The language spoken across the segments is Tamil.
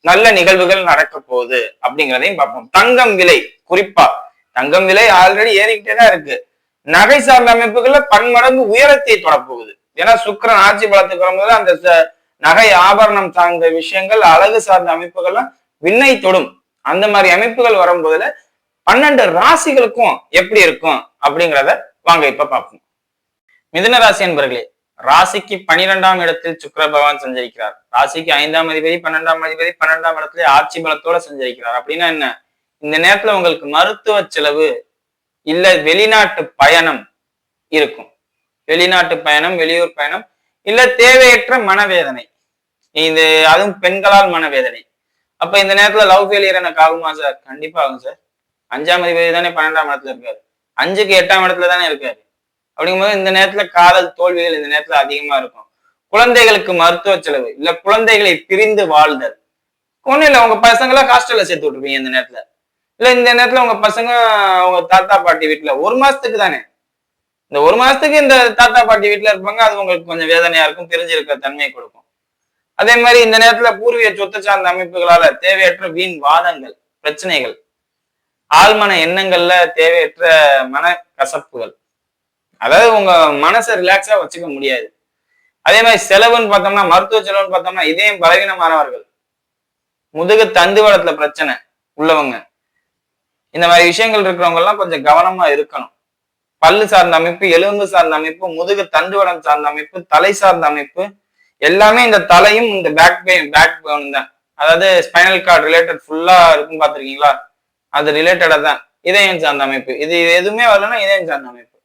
நல்ல நிகழ்வுகள் நடக்க போகுது அப்படிங்கிறதையும் பார்ப்போம். தங்கம் விலை குறிப்பா தங்கம் விலை ஆல்ரெடி ஏறிக்கிட்டே தான் இருக்கு. நகை சார்ந்த அமைப்புகள்ல பன்மடங்கு உயரத்தை தொடப்போகுது ஏன்னா சுக்கரன் ஆட்சி பலத்துக்கு வரும்போது அந்த ச- நகை ஆபரணம் சார்ந்த விஷயங்கள் அழகு சார்ந்த அமைப்புகள்லாம் விண்ணை தொடும். அந்த மாதிரி அமைப்புகள் வரும்போதுல பன்னெண்டு ராசிகளுக்கும் எப்படி இருக்கும் அப்படிங்கிறத வாங்க இப்ப பார்ப்போம். மிதுன ராசி என்பர்களே ராசிக்கு பனிரெண்டாம் இடத்தில் சுக்கர பகவான் சஞ்சரிக்கிறார். ராசிக்கு ஐந்தாம் அதிபதி பன்னெண்டாம் அதிபதி பன்னெண்டாம் இடத்துல ஆட்சி பலத்தோட சஞ்சரிக்கிறார். அப்படின்னா என்ன? இந்த நேரத்துல உங்களுக்கு மருத்துவ செலவு இல்ல வெளிநாட்டு பயணம் இருக்கும். வெளிநாட்டு பயணம் வெளியூர் பயணம் இல்ல தேவையற்ற மனவேதனை. இது அதுவும் பெண்களால் மனவேதனை. அப்ப இந்த நேரத்துல லவ் ஃபெயிலியர் எனக்கு ஆகுமா சார் கண்டிப்பா ஆகும் சார் அஞ்சாம் அதிபதி தானே பன்னெண்டாம் இடத்துல இருக்காரு. அஞ்சுக்கு எட்டாம் இடத்துல தானே இருக்காரு. அப்படிங்கும்போது இந்த நேரத்துல காதல் தோல்விகள் இந்த நேரத்துல அதிகமா இருக்கும். குழந்தைகளுக்கு மருத்துவ செலவு இல்ல குழந்தைகளை பிரிந்து வாழ்தல். ஒண்ணும் இல்ல உங்க பசங்களை ஹாஸ்டல்ல சேர்த்து விட்டுருப்பீங்க இந்த நேரத்துல. இல்ல இந்த நேரத்துல உங்க பசங்க உங்க தாத்தா பாட்டி வீட்டுல ஒரு மாசத்துக்கு தானே? இந்த ஒரு மாசத்துக்கு இந்த தாத்தா பாட்டி வீட்டுல இருப்பாங்க அது உங்களுக்கு கொஞ்சம் வேதனையா இருக்கும் பிரிஞ்சிருக்கிற தன்மையை கொடுக்கும். அதே மாதிரி இந்த நேரத்துல பூர்வீக சொத்து சார்ந்த அமைப்புகளால தேவையற்ற வீண் வாதங்கள் பிரச்சனைகள் ஆழ்மன எண்ணங்கள்ல தேவையற்ற மன கசப்புகள் அதாவது உங்க மனசை ரிலாக்ஸா வச்சுக்க முடியாது. அதே மாதிரி செலவுன்னு பார்த்தோம்னா மருத்துவ செலவுன்னு பார்த்தோம்னா இதயம் பலவீனமானவர்கள். முதுகு தண்டுவடத்துல பிரச்சனை உள்ளவங்க. இந்த மாதிரி விஷயங்கள் இருக்கிறவங்க எல்லாம் கொஞ்சம் கவனமா இருக்கணும். பல்லு சார்ந்த அமைப்பு எலும்பு சார்ந்த அமைப்பு முதுகு தண்டுவடம் சார்ந்த அமைப்பு தலை சார்ந்த அமைப்பு எல்லாமே இந்த தலையும் இந்த பேக் பெயின் பேக் போன் தான். அதாவது ஸ்பைனல் கார்டு ரிலேட்டட் ஃபுல்லா இருக்கும் பார்த்திருக்கீங்களா? அது ரிலேட்டடா தான். இதயம் சார்ந்த அமைப்பு. இது எதுவுமே வரலன்னா இதயம் சார்ந்த அமைப்பு.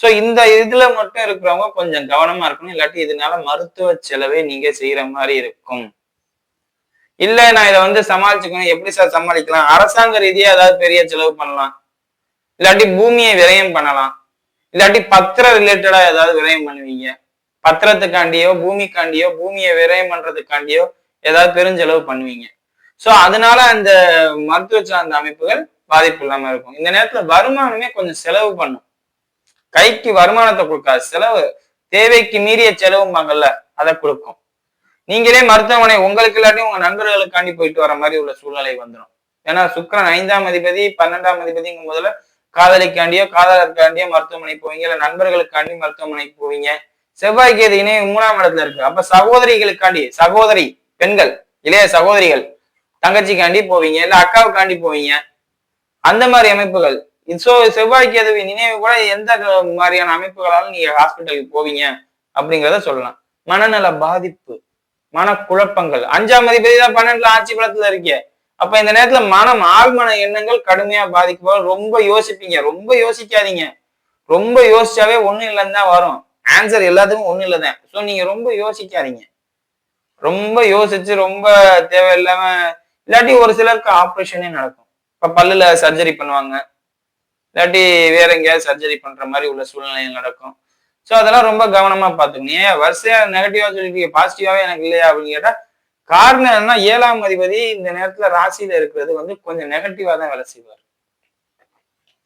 சோ இந்த இதுல மட்டும் இருக்கிறவங்க கொஞ்சம் கவனமா இருக்கணும். இல்லாட்டி இதனால மருத்துவ செலவை நீங்க செய்யற மாதிரி இருக்கும். இல்ல நான் இதை வந்து சமாளிச்சுக்கணும். எப்படி சார் சமாளிக்கலாம்? அரசாங்க ரீதியா ஏதாவது பெரிய செலவு பண்ணலாம். இல்லாட்டி பூமியை விரயம் பண்ணலாம். இல்லாட்டி பத்திர ரிலேட்டடா ஏதாவது விரயம் பண்ணுவீங்க. பத்திரத்துக்காண்டியோ பூமிக்காண்டியோ பூமியை விரயம் பண்றதுக்காண்டியோ ஏதாவது பெருஞ்செலவு பண்ணுவீங்க. சோ அதனால அந்த மருத்துவ சார்ந்த அமைப்புகள் பாதிப்பு இல்லாம இருக்கும். இந்த நேரத்துல வருமானமே கொஞ்சம் செலவு பண்ணும். கைக்கு வருமானத்தை கொடுக்காது செலவு தேவைக்கு மீறிய செலவும்பாங்கல்ல அதை கொடுக்கும். நீங்களே மருத்துவமனை உங்களுக்கு இல்லாட்டி உங்க நண்பர்களுக்காண்டி போயிட்டு வர மாதிரி உள்ள சூழ்நிலை வந்துடும் ஏன்னா சுக்கரன் ஐந்தாம் அதிபதி பன்னெண்டாம் அதிபதிங்கும் முதல்ல காதலிக்காண்டியோ காதலருக்காண்டியோ மருத்துவமனை போவீங்க இல்ல நண்பர்களுக்காண்டி மருத்துவமனைக்கு போவீங்க. செவ்வாய் கேது இணைய மூணாம் இடத்துல இருக்கு. அப்ப சகோதரிகளுக்காண்டி சகோதரி பெண்கள் இளைய சகோதரிகள் தங்கச்சிக்காண்டி போவீங்க இல்ல அக்காவுக்காண்டி போவீங்க. அந்த மாதிரி அமைப்புகள் ஸோ செவ்வாய்க்கு கேதுவின் நினைவு கூட எந்த மாதிரியான அமைப்புகளாலும் நீங்க ஹாஸ்பிட்டலுக்கு போவீங்க அப்படிங்கிறத சொல்லலாம். மனநல பாதிப்பு மனக்குழப்பங்கள். அஞ்சாம் அதிபதி தான் பன்னெண்டுல ஆட்சி பலத்துல இருக்கே. அப்ப இந்த நேரத்துல மனம் ஆழ்மன எண்ணங்கள் கடுமையா பாதிக்கப்படும் ரொம்ப யோசிப்பீங்க. ரொம்ப யோசிக்காதீங்க. ரொம்ப யோசிச்சாவே ஒண்ணு இல்லைன்னு தான் வரும். ஆன்சர் எல்லாத்துக்கும் ஒண்ணு இல்லைதான் ஸோ நீங்க ரொம்ப யோசிக்காதீங்க. ரொம்ப யோசிச்சு ரொம்ப தேவையில்லாம இல்லாட்டி ஒரு சிலருக்கு ஆப்ரேஷனே நடக்கும். இப்ப பல்லுல சர்ஜரி பண்ணுவாங்க. இல்லாட்டி வேற எங்கேயாவது சர்ஜரி பண்ற மாதிரி உள்ள சூழ்நிலைகள் நடக்கும். ஸோ அதெல்லாம் ரொம்ப கவனமா பார்த்துக்கணும். ஏன்? வரிசையா நெகட்டிவா சொல்லிருக்கீங்க பாசிட்டிவாவே எனக்கு இல்லையா அப்படின்னு கேட்டா காரணம் என்னன்னா ஏழாம் அதிபதி இந்த நேரத்துல ராசியில இருக்கிறது வந்து கொஞ்சம் நெகட்டிவா தான் வேலை செய்வார்.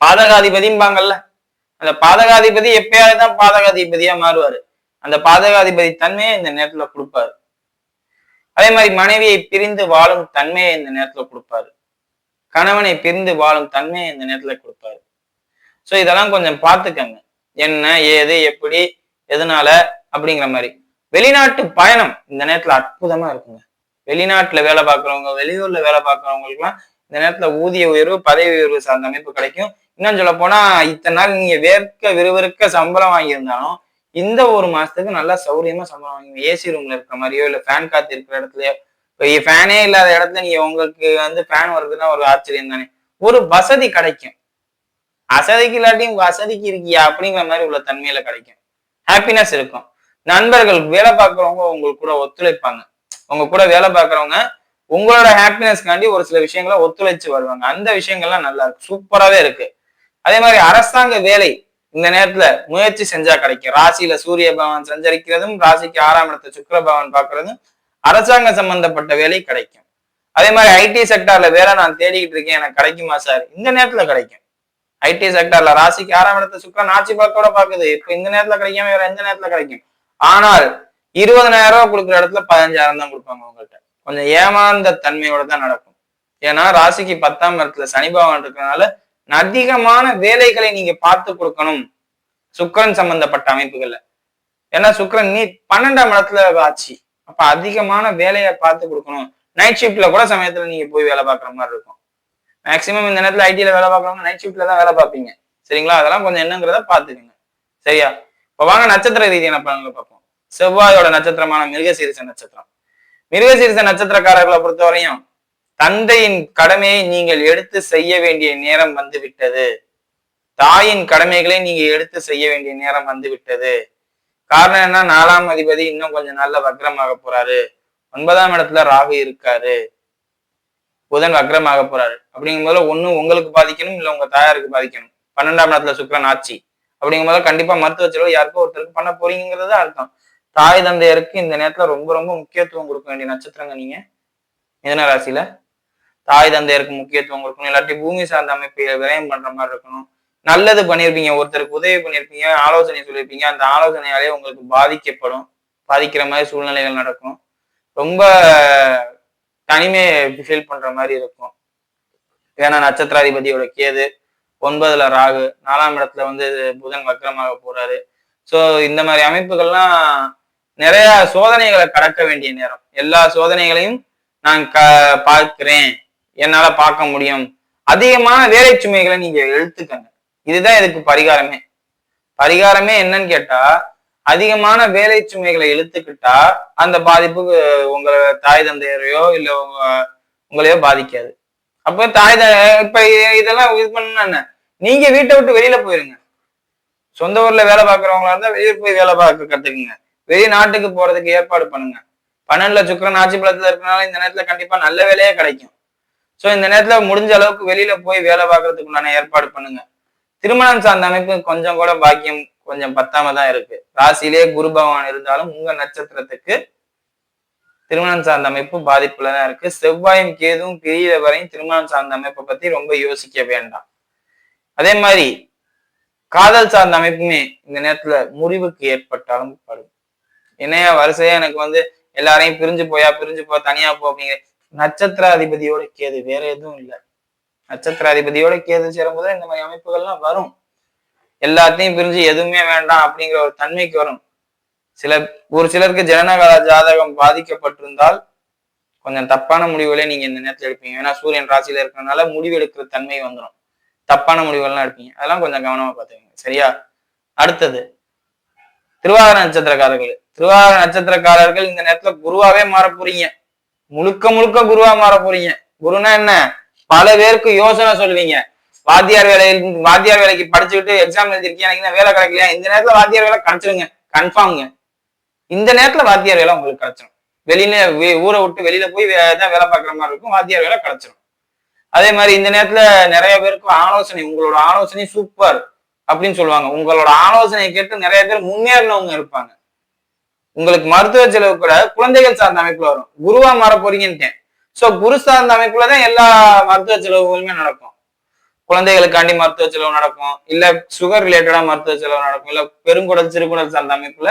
பாதகாதிபதிம்பாங்கல்ல. அந்த பாதகாதிபதி எப்பயாவது தான் பாதகாதிபதியா மாறுவாரு. அந்த பாதகாதிபதி தன்மையை இந்த நேரத்துல கொடுப்பாரு. அதே மாதிரி மனைவியை பிரிந்து வாழும் தன்மையை இந்த நேரத்துல கொடுப்பாரு. கணவனை பிரிந்து வாழும் தன்மையை இந்த நேரத்துல கொடுப்பாரு. ஸோ இதெல்லாம் கொஞ்சம் பார்த்துக்கங்க. என்ன ஏது எப்படி எதனால அப்படிங்கிற மாதிரி. வெளிநாட்டு பயணம் இந்த நேரத்துல அற்புதமா இருக்குங்க. வெளிநாட்டுல வேலை பார்க்குறவங்க வெளியூர்ல வேலை பார்க்குறவங்களுக்குலாம் இந்த நேரத்துல ஊதிய உயர்வு பதவி உயர்வு சார்ந்த அமைப்பு கிடைக்கும். இன்னும் சொல்ல போனா இத்தனை நாள் நீங்க வேர்க்க விறுவிறுக்க சம்பளம் வாங்கியிருந்தாலும் இந்த ஒரு மாசத்துக்கு நல்லா சௌரியமா சம்பளம் வாங்குவீங்க ஏசி ரூம்ல இருக்கிற மாதிரியோ இல்ல ஃபேன் காத்து இருக்கிற இடத்துலயோ இப்போ ஃபேனே இல்லாத இடத்துல நீங்க உங்களுக்கு வந்து ஃபேன் வருதுன்னா ஒரு ஆச்சரியம் தானே. ஒரு வசதி கிடைக்கும். அசதிக்கு இல்லாட்டியும் வசதிக்கு இருக்கியா அப்படிங்கிற மாதிரி உள்ள தன்மையில கிடைக்கும். ஹாப்பினஸ் இருக்கும். நண்பர்கள் வேலை பார்க்குறவங்க உங்களுக்கு கூட ஒத்துழைப்பாங்க. உங்க கூட வேலை பார்க்குறவங்க உங்களோட ஹாப்பினஸ்க்காண்டி ஒரு சில விஷயங்களை ஒத்துழைச்சு வருவாங்க. அந்த விஷயங்கள்லாம் நல்லா இருக்கு சூப்பராகவே இருக்கு. அதே மாதிரி அரசாங்க வேலை இந்த நேரத்துல முயற்சி செஞ்சா கிடைக்கும். ராசியில சூரிய பகவான் சஞ்சரிக்கிறதும் ராசிக்கு ஆறாம் இடத்த சுக்கர பகவான் பார்க்கறதும் அரசாங்க சம்பந்தப்பட்ட வேலை கிடைக்கும். அதே மாதிரி ஐடி செக்டார்ல வேலை நான் தேடிக்கிட்டு இருக்கேன். எனக்கு கிடைக்குமா சார்? இந்த நேரத்துல கிடைக்கும். ஐடி செக்டார்ல ராசிக்கு ஆறாம் இடத்த சுக்கரன் ஆட்சி பார்க்கோட பாக்குது. இப்ப இந்த நேரத்துல கிடைக்காம வேற எந்த நேரத்துல கிடைக்கும்? ஆனால் இருபதனாயிரம் ரூபாய் கொடுக்குற இடத்துல பதினஞ்சாயிரம் தான் கொடுப்பாங்க உங்கள்கிட்ட கொஞ்சம் ஏமாந்த தன்மையோட தான் நடக்கும். ஏன்னா ராசிக்கு பத்தாம் இடத்துல சனி பகவான் இருக்கிறதுனால அதிகமான வேலைகளை நீங்க பார்த்து கொடுக்கணும். சுக்கிரன் சம்பந்தப்பட்ட அமைப்புகள்ல. ஏன்னா சுக்கிரன் நீ பன்னெண்டாம் இடத்துல ஆச்சு அப்ப அதிகமான வேலையை பார்த்து கொடுக்கணும். நைட் ஷிஃப்ட்ல கூட சமயத்துல நீங்க போய் வேலை பார்க்குற மாதிரி இருக்கும். மேக்சிமம் இந்த நேரத்துல ஐடியில் வேலை பார்க்குறவங்க நைட் ஷிஃப்ட்ல தான் வேலை பார்ப்பீங்க. சரிங்களா? அதெல்லாம் கொஞ்சம் என்னங்கிறத பார்த்துக்கோங்க. சரியா? இப்போ வாங்க நட்சத்திர ரீதியான பலன்களை பார்ப்போம். செவ்வாயோட நட்சத்திரமான மிருகசீரிச நட்சத்திரம். மிருகசீரிச நட்சத்திரக்காரர்களை பொறுத்தவரையும் தந்தையின் கடமையை நீங்கள் எடுத்து செய்ய வேண்டிய நேரம் வந்து விட்டது தாயின் கடமைகளை நீங்க எடுத்து செய்ய வேண்டிய நேரம் வந்து விட்டது காரணம் என்ன நாலாம் அதிபதி இன்னும் கொஞ்சம் நல்ல வக்ரமாக போறாரு. ஒன்பதாம் இடத்துல ராகு இருக்காரு. புதன் வக்ரமாக போறாரு. அப்படிங்கும்போது ஒண்ணு உங்களுக்கு பாதிக்கணும் இல்ல உங்க தாயாருக்கு பாதிக்கணும். பன்னெண்டாம் இடத்துல சுக்கரன் ஆட்சி. அப்படிங்கும் போது கண்டிப்பா மருத்துவ செலவு யாருக்கோ ஒருத்தருக்கு பண்ண போறீங்கிறது அர்த்தம். தாய் தந்தையருக்கு இந்த நேரத்துல ரொம்ப ரொம்ப முக்கியத்துவம் கொடுக்க வேண்டிய நட்சத்திரங்க நீங்க. மிதன ராசியில தாய் தந்தையருக்கு முக்கியத்துவம் கொடுக்கணும். இல்லாட்டி பூமி சார்ந்த அமைப்பை விரயம் பண்ற மாதிரி இருக்கணும். நல்லது பண்ணியிருப்பீங்க ஒருத்தருக்கு உதவி பண்ணியிருப்பீங்க ஆலோசனை சொல்லியிருப்பீங்க அந்த ஆலோசனையாலே உங்களுக்கு பாதிக்கப்படும். பாதிக்கிற மாதிரி சூழ்நிலைகள் நடக்கும். ரொம்ப தனிமையை ஃபீல் பண்ற மாதிரி இருக்கும். ஏன்னா நட்சத்திராதிபதியோட கேது ஒன்பதுல ராகு நாலாம் இடத்துல வந்து புதன் வக்கரமாக போறாரு. ஸோ இந்த மாதிரி அமைப்புகள்லாம் நிறைய சோதனைகளை கடக்க வேண்டிய நேரம். எல்லா சோதனைகளையும் நான் க பார்க்கிறேன். என்னால பார்க்க முடியும். அதிகமான வேலை சுமைகளை நீங்க எழுத்துக்கங்க இதுதான் இதுக்கு பரிகாரமே. பரிகாரமே என்னன்னு கேட்டா அதிகமான வேலை சுமைகளை இழுத்துக்கிட்டா அந்த பாதிப்புக்கு உங்களை தாய் தந்தையரையோ இல்ல உங்க உங்களையோ பாதிக்காது. அப்ப தாய் த இப்ப இதெல்லாம் இது பண்ண என்ன? நீங்க வீட்டை விட்டு வெளியில போயிருங்க. சொந்த ஊர்ல வேலை பார்க்கறவங்களா இருந்தா வெளியூர் போய் வேலை பார்க்க கத்துக்குங்க. வெளிநாட்டுக்கு போறதுக்கு ஏற்பாடு பண்ணுங்க. பன்னெண்டுல சுக்கரன் ஆட்சி பலத்துல இருக்கனால இந்த நேரத்துல கண்டிப்பா நல்ல வேலையே கிடைக்கும். சோ இந்த நேரத்துல முடிஞ்ச அளவுக்கு வெளியில போய் வேலை பார்க்கறதுக்கு உண்டான ஏற்பாடு பண்ணுங்க. திருமணம் சார்ந்த அமைப்பு கொஞ்சம் கூட பாக்கியம் கொஞ்சம் பத்தாம தான் இருக்கு. ராசியிலேயே குரு பகவான் இருந்தாலும் உங்க நட்சத்திரத்துக்கு திருமணம் சார்ந்த அமைப்பு பாதிப்புல தான் இருக்கு. செவ்வாயும் கேதுவும் பிரியிற வரையும் திருமணம் சார்ந்த அமைப்பை பத்தி ரொம்ப யோசிக்க வேண்டாம். அதே மாதிரி காதல் சார்ந்த அமைப்புமே இந்த நேரத்துல முறிவுக்கு ஏற்பட்டாலும் படும். என்னையா வரிசையா எனக்கு வந்து எல்லாரையும் பிரிஞ்சு போயா பிரிஞ்சு போ தனியா போ அப்படிங்கிற நட்சத்திராதிபதியோட கேது வேற எதுவும் இல்லை. நட்சத்திராதிபதியோட கேது சேரும்போது இந்த மாதிரி அமைப்புகள்லாம் வரும். எல்லாத்தையும் பிரிஞ்சு எதுவுமே வேண்டாம் அப்படிங்கிற ஒரு தன்மைக்கு வரும். சில ஒரு சிலருக்கு ஜனனகால ஜாதகம் பாதிக்கப்பட்டிருந்தால் கொஞ்சம் தப்பான முடிவுகளே நீங்க இந்த நேரத்தில் எடுப்பீங்க. ஏன்னா சூரியன் ராசியில இருக்கிறதுனால முடிவு எடுக்கிற தன்மை வந்துடும் தப்பான முடிவுகள்லாம் எடுப்பீங்க. அதெல்லாம் கொஞ்சம் கவனமா பார்த்துக்கோங்க. சரியா? அடுத்தது திருவாதிர நட்சத்திரக்காரர்கள். திருவாதிர நட்சத்திரக்காரர்கள் இந்த நேரத்துல குருவாவே மாற போறீங்க. முழுக்க முழுக்க குருவா மாற போறீங்க. குருனா என்ன? பல பேருக்கு யோசனை சொல்லுவீங்க வாத்தியார் வேலையில் வாத்தியார் வேலைக்கு படிச்சுக்கிட்டு எக்ஸாம் எழுதிருக்கீங்க எனக்கு வேலை கிடைக்கலையா? இந்த நேரத்துல வாத்தியார் வேலை கிடைச்சிருங்க. கன்ஃபார்ம்ங்க இந்த நேரத்துல வாத்தியார் வேலை உங்களுக்கு கிடைச்சிடும் வெளியில ஊரை விட்டு வெளியில போய் தான் வேலை பார்க்குற மாதிரி இருக்கும் வாத்தியார் வேலை கிடைச்சிடும் அதே மாதிரி இந்த நேரத்துல நிறைய பேருக்கு ஆலோசனை உங்களோட ஆலோசனை சூப்பர் அப்படின்னு சொல்லுவாங்க. உங்களோட ஆலோசனையை கேட்டு நிறைய பேர் முன்னேறினவங்க இருப்பாங்க. உங்களுக்கு மருத்துவ செலவு கூட குழந்தைகள் சார்ந்த அமைப்புல வரும். குருவா மாற போறீங்கன்ட்டேன். சோ குரு சார்ந்த அமைப்புல தான் எல்லா மருத்துவ செலவுகளுமே நடக்கும். குழந்தைகளுக்காண்டி மருத்துவ செலவு நடக்கும். இல்ல சுகர் ரிலேட்டடா மருத்துவ செலவு நடக்கும். இல்ல பெருங்குடல் சிறுகுடல் சார்ந்த அமைப்புல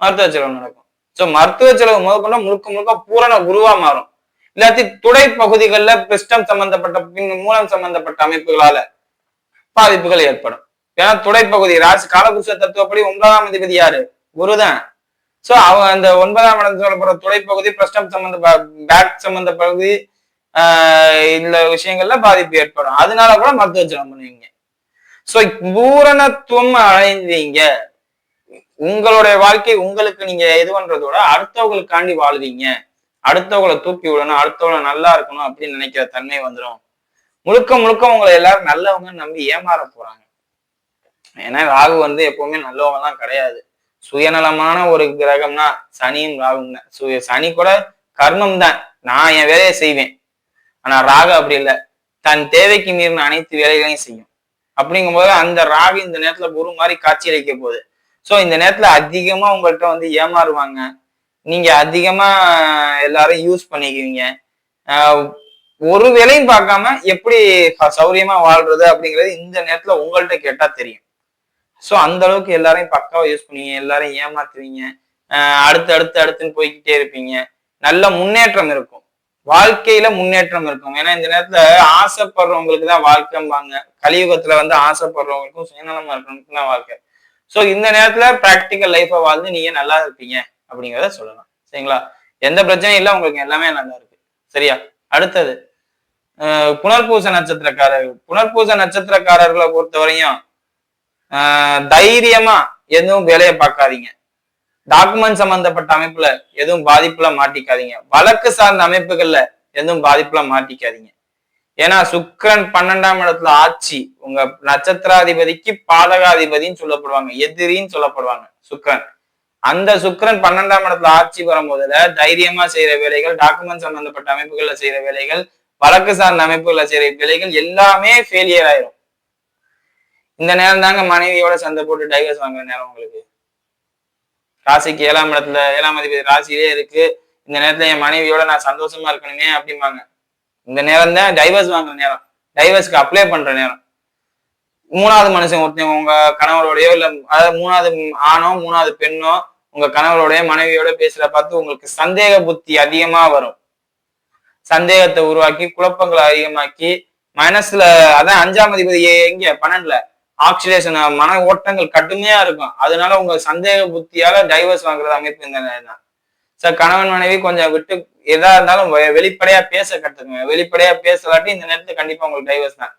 மருத்துவ செலவு நடக்கும். சோ மருத்துவ செலவு முதற்கொண்டு முழுக்க முழுக்க பூரண குருவா மாறும். இல்லாட்டி துடை பகுதிகளில் பிஸ்டம் சம்பந்தப்பட்ட பின் மூலம் சம்பந்தப்பட்ட அமைப்புகளால பாதிப்புகள் ஏற்படும். ஏன்னா துடைப்பகுதி ராசி காலபுருஷ தத்துவப்படி ஒன்பதாம் அதிபதி யாரு? குருதான் சோ அவ அந்த ஒன்பதாம் இடம் சொல்லப்படுற துடைப்பகுதி பிரஸ்டம் சம்பந்த பேக் சம்பந்த பகுதி இந்த விஷயங்கள்ல பாதிப்பு ஏற்படும். அதனால கூட மருத்துவ செலவு பண்ணுவீங்க. சோ பூரணத்துவம் அடைந்தீங்க. உங்களுடைய வாழ்க்கை உங்களுக்கு நீங்க இது பண்றதோட அடுத்தவங்களுக்காண்டி வாழ்வீங்க. அடுத்தவங்களை தூக்கி விடணும் அடுத்தவங்களை நல்லா இருக்கணும் அப்படின்னு நினைக்கிற தன்மை வந்துடும் முழுக்க முழுக்க உங்களை எல்லாரும் நல்லவங்க நம்பி ஏமாற போறாங்க. ஏன்னா ராகு வந்து எப்பவுமே நல்லவங்க தான் கிடையாது. சுயநலமான ஒரு கிரகம்னா சனியும் ராகுங்க சுய சனி கூட கர்மம் தான் நான் என் வேலையை செய்வேன். ஆனா ராகு அப்படி இல்லை. தன் தேவைக்கு மீறின அனைத்து வேலைகளையும் செய்யும். அப்படிங்கும்போது அந்த ராகு இந்த நேரத்துல குரு மாதிரி காட்சி அளிக்க போகுது. ஸோ இந்த நேரத்துல அதிகமா உங்கள்கிட்ட வந்து ஏமாறுவாங்க. நீங்க அதிகமா எல்லாரும் யூஸ் பண்ணிக்குவீங்க. ஒரு வேலையும் பார்க்காம எப்படி சௌரியமா வாழ்றது அப்படிங்கிறது இந்த நேரத்துல உங்கள்கிட்ட கேட்டா தெரியும். ஸோ அந்த அளவுக்கு எல்லாரையும் பக்காவா யூஸ் பண்ணுவீங்க. எல்லாரையும் ஏமாத்துவீங்க. அடுத்து அடுத்து அடுத்துன்னு போய்கிட்டே இருப்பீங்க. நல்ல முன்னேற்றம் இருக்கும். வாழ்க்கையில முன்னேற்றம் இருக்கும். ஏன்னா இந்த நேரத்துல ஆசைப்படுறவங்களுக்கு தான் வாழ்க்கைம்பாங்க. கலியுகத்துல வந்து ஆசைப்படுறவங்களுக்கும் சுயநலமா இருக்கிறவங்களுக்கு தான் வாழ்க்கை. ஸோ இந்த நேரத்துல பிராக்டிக்கல் லைஃபை வாழ்ந்து நீங்க நல்லா இருப்பீங்க அப்படிங்கிறத சொல்லலாம். சரிங்களா? எந்த பிரச்சனையும் இல்லை. உங்களுக்கு எல்லாமே நல்லா இருக்கு. சரியா? அடுத்தது புனர்பூச நட்சத்திரக்காரர்கள் புனர்பூச நட்சத்திரக்காரர்களை பொறுத்தவரையும் வரையும் தைரியமா எதுவும் வேலையை பார்க்காதீங்க. டாக்குமெண்ட் சம்பந்தப்பட்ட அமைப்புல எதுவும் பாதிப்புல மாட்டிக்காதீங்க. வழக்கு சார்ந்த அமைப்புகள்ல எதுவும் பாதிப்புல மாட்டிக்காதீங்க. ஏன்னா சுக்கிரன் பன்னெண்டாம் இடத்துல ஆட்சி உங்க நட்சத்திராதிபதிக்கு பாதகாதிபதினு சொல்லப்படுவாங்க எதிரின்னு சொல்லப்படுவாங்க சுக்கிரன். அந்த சுக்கிரன் பன்னெண்டாம் இடத்துல ஆட்சி வரும்போதுல தைரியமா செய்யற வேலைகள் டாக்குமெண்ட் சம்பந்தப்பட்ட அமைப்புகள்ல செய்யற வேலைகள் வழக்கு சார்ந்த அமைப்புகள்ல செய்யற வேலைகள் எல்லாமே ஃபெயிலியர் ஆயிரும். இந்த நேரம் தாங்க மனைவியோட சண்டை போட்டு டைவர்ஸ் வாங்குற நேரம் உங்களுக்கு. ராசிக்கு ஏழாம் இடத்துல ஏழாம் அதிபதி ராசியிலே இருக்கு. இந்த நேரத்துல என் மனைவியோட நான் சந்தோஷமா இருக்கணுமே அப்படிம்பாங்க. இந்த நேரம் தான் டைவர்ஸ் வாங்குற நேரம். டைவர்ஸ்க்கு அப்ளை பண்ற நேரம். மூணாவது மனுஷன் ஒருத்தன் உங்க கணவரோடயோ இல்ல அதாவது மூணாவது ஆணோ மூணாவது பெண்ணோ உங்க கணவரோடைய மனைவியோட பேசுற பார்த்து உங்களுக்கு சந்தேக புத்தி அதிகமா வரும். சந்தேகத்தை உருவாக்கி குழப்பங்களை அதிகமாக்கி மனசுல அதான் அஞ்சாம் அதிபதி எங்க? பன்னெண்டுல. ஆக்சிடேஷன் மன ஓட்டங்கள் கடுமையா இருக்கும். அதனால உங்க சந்தேக புத்தியால டைவர்ஸ் வாங்குறது அமைப்பு இந்த நேரம் தான் சார் கணவன் மனைவி கொஞ்சம் விட்டு எதா இருந்தாலும் வெளிப்படையா பேச கத்துக்குங்க. வெளிப்படையா பேசலாட்டி இந்த நேரத்துல கண்டிப்பா உங்களுக்கு டைவர்ஸ் தான்.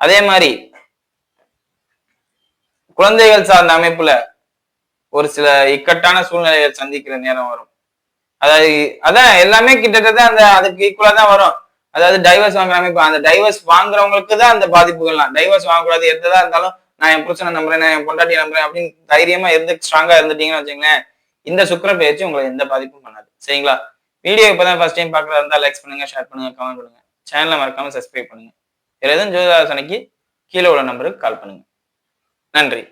அதே மாதிரி குழந்தைகள் சார்ந்த அமைப்புல ஒரு சில இக்கட்டான சூழ்நிலைகள் சந்திக்கிற நேரம் வரும். அதாவது அதான் எல்லாமே கிட்டத்தட்ட அந்த அதுக்கு ஈக்குவலா தான் வரும். அதாவது டைவர்ஸ் வாங்குறாங்க. இப்போ அந்த டைவர்ஸ் வாங்குறவங்களுக்கு தான் அந்த பாதிப்புகள்லாம். டைவர்ஸ் வாங்கக்கூடாது எதா இருந்தாலும் நான் என் புருஷனை நம்புறேன் நான் என் பொண்டாட்டி நம்புறேன் அப்படின்னு தைரியமா இருந்து ஸ்ட்ராங்கா இருந்துட்டீங்கன்னு வச்சுங்களேன் இந்த சுக்கர பயிற்சி உங்களை எந்த பாதிப்பும் பண்ணாது. சரிங்களா? வீடியோ இப்பதான் ஃபர்ஸ்ட் டைம் பாக்குறதா இருந்தா லைக்ஸ் பண்ணுங்க ஷேர் பண்ணுங்க கமெண்ட் பண்ணுங்க. சேனலை மறக்காம சப்ஸ்கிரைப் பண்ணுங்க. வேற எதுவும் ஜோதிராசனைக்கு கீழே உள்ள நம்பருக்கு கால் பண்ணுங்க. நன்றி.